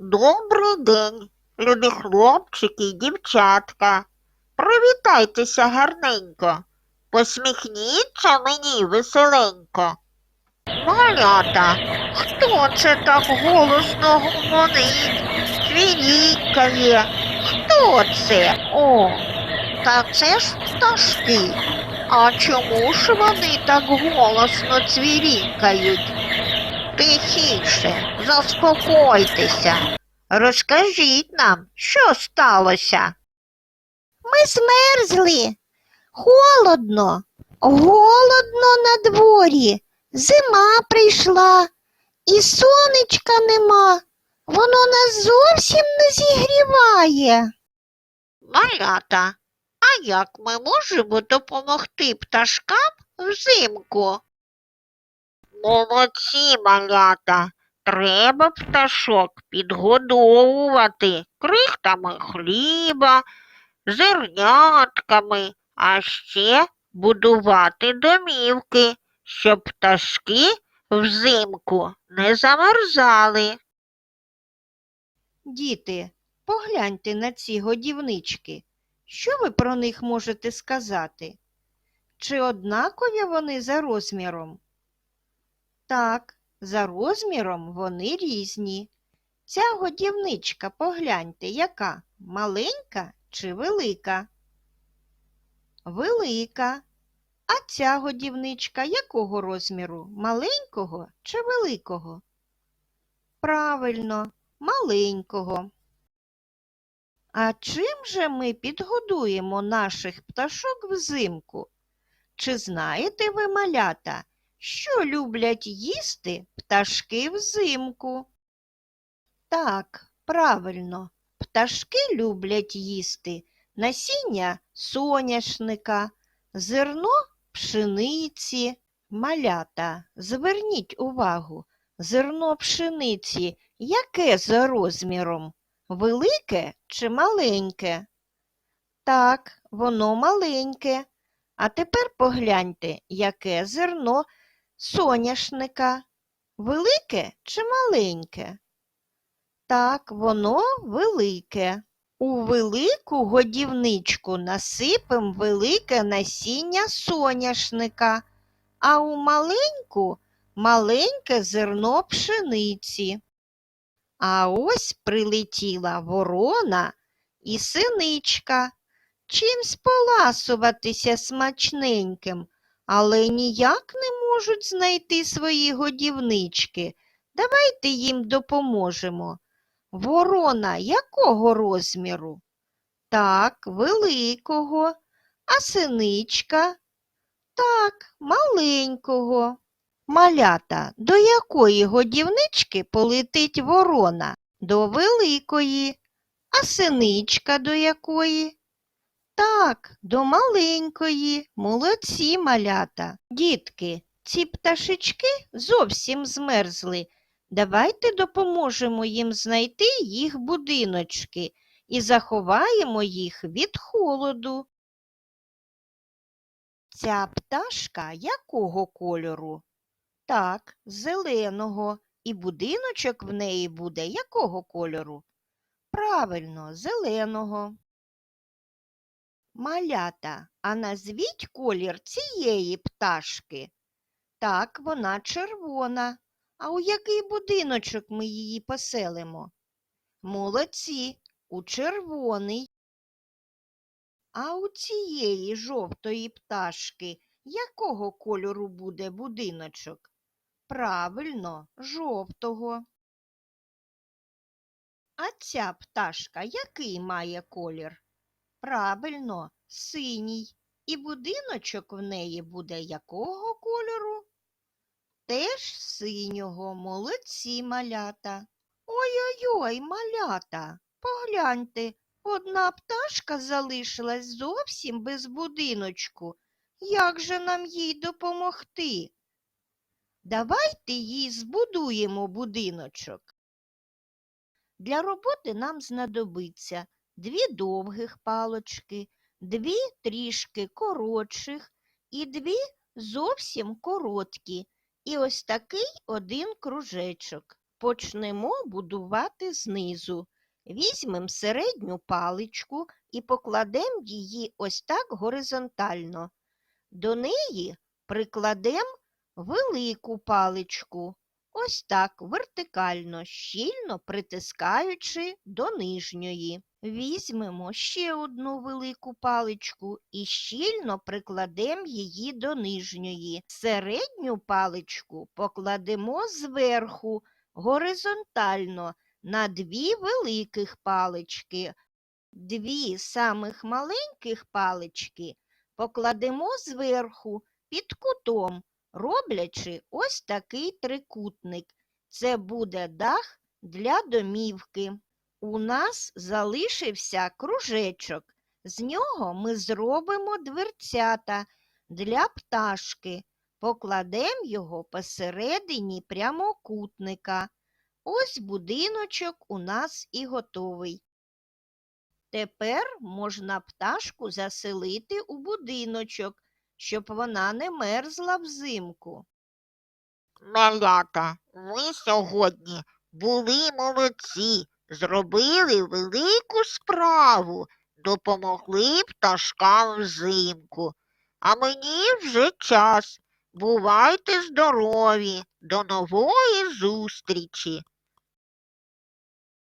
Добрий день, любі хлопчики й дівчатка. Привітайтеся гарненько. Посміхніться мені веселенько. Малята, хто це так голосно гомонить, цвірікає? Хто це? О, та це ж пташки. А чому ж вони так голосно цвірікають? Тихіше, заспокойтеся. Розкажіть нам, що сталося? Ми змерзли. Холодно, голодно на дворі. Зима прийшла, і сонечка нема. Воно нас зовсім не зігріває. Малята, а як ми можемо допомогти пташкам взимку? Молодці, малята. Треба пташок підгодовувати крихтами хліба, зернятками, а ще будувати домівки, щоб пташки взимку не замерзали. Діти, погляньте на ці годівнички. Що ви про них можете сказати? Чи однакові вони за розміром? Так, за розміром вони різні. Ця годівничка, погляньте, яка маленька чи велика? Велика. А ця годівничка якого розміру? Маленького чи великого? Правильно, маленького. А чим же ми підгодуємо наших пташок взимку? Чи знаєте ви, малята, що люблять їсти пташки взимку? Так, правильно, пташки люблять їсти насіння соняшника, зерно пшениці, малята. Зверніть увагу, зерно пшениці яке за розміром? Велике чи маленьке? Так, воно маленьке. А тепер погляньте, яке зерно соняшника. Велике чи маленьке? Так, воно велике. У велику годівничку насипем велике насіння соняшника, а у маленьку маленьке зерно пшениці. А ось прилетіла ворона і синичка. Чимсь поласуватися смачненьким, але ніяк не можуть знайти свої годівнички. Давайте їм допоможемо. Ворона якого розміру? Так, великого. А синичка? Так, маленького. Малята, до якої годівнички полетить ворона? До великої. А синичка до якої? Так, до маленької. Молодці малята. Дітки, ці пташечки зовсім змерзли. Давайте допоможемо їм знайти їх будиночки і заховаємо їх від холоду. Ця пташка якого кольору? Так, зеленого. І будиночок в неї буде якого кольору? Правильно, зеленого. Малята, а назвіть колір цієї пташки. Так, вона червона. А у який будиночок ми її поселимо? Молодці, у червоний. А у цієї жовтої пташки якого кольору буде будиночок? Правильно, жовтого. А ця пташка який має колір? Правильно, синій. І будиночок в неї буде якого кольору? Теж синього, молодці малята. Ой-ой-ой, малята, погляньте, одна пташка залишилась зовсім без будиночку. Як же нам їй допомогти? Давайте їй збудуємо будиночок. Для роботи нам знадобиться дві довгих палочки, дві трішки коротших і дві зовсім короткі, і ось такий один кружечок. Почнемо будувати знизу. Візьмемо середню паличку і покладемо її ось так горизонтально. До неї прикладемо велику паличку, ось так вертикально, щільно притискаючи до нижньої. Візьмемо ще одну велику паличку і щільно прикладемо її до нижньої. Середню паличку покладемо зверху горизонтально на дві великих палички. Дві самих маленьких палички покладемо зверху під кутом, роблячи ось такий трикутник. Це буде дах для домівки. У нас залишився кружечок. З нього ми зробимо дверцята для пташки. Покладемо його посередині прямокутника. Ось будиночок у нас і готовий. Тепер можна пташку заселити у будиночок, щоб вона не мерзла взимку. Малята, ви сьогодні були молодці, зробили велику справу, допомогли пташкам взимку. А мені вже час. Бувайте здорові, до нової зустрічі!